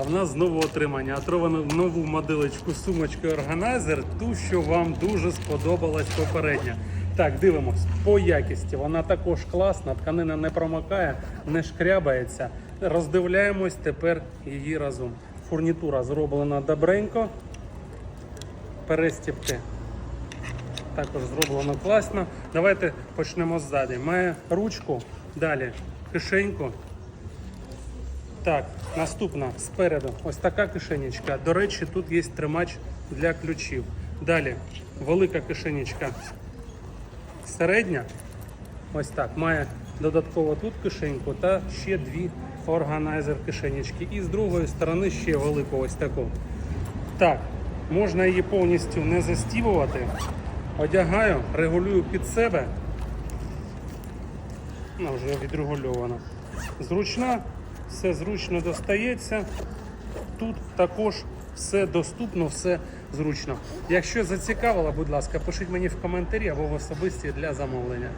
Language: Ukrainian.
А в нас знову отримання. Отримано нову моделечку сумочки органайзер, ту, що вам дуже сподобалась попередня. Так, дивимось по якісті. Вона також класна, тканина не промокає, не шкрябається. Роздивляємось тепер її разом. Фурнітура зроблена добренько. Перестіпки також зроблено класно. Давайте почнемо ззаді. Має ручку, далі кишеньку. Так, наступна спереду. Ось така кишенечка. До речі, тут є тримач для ключів. Далі велика кишенечка. Середня. Ось так. Має додатково тут кишеньку та ще дві органайзер кишенечки. І з другої сторони ще велику ось таку. Так, можна її повністю не застібувати. Одягаю, регулюю під себе. Вона вже відрегульована. Зручна, все зручно достається. Тут також все доступно, все зручно. Якщо зацікавило, будь ласка, пишіть мені в коментарі або в особисті для замовлення.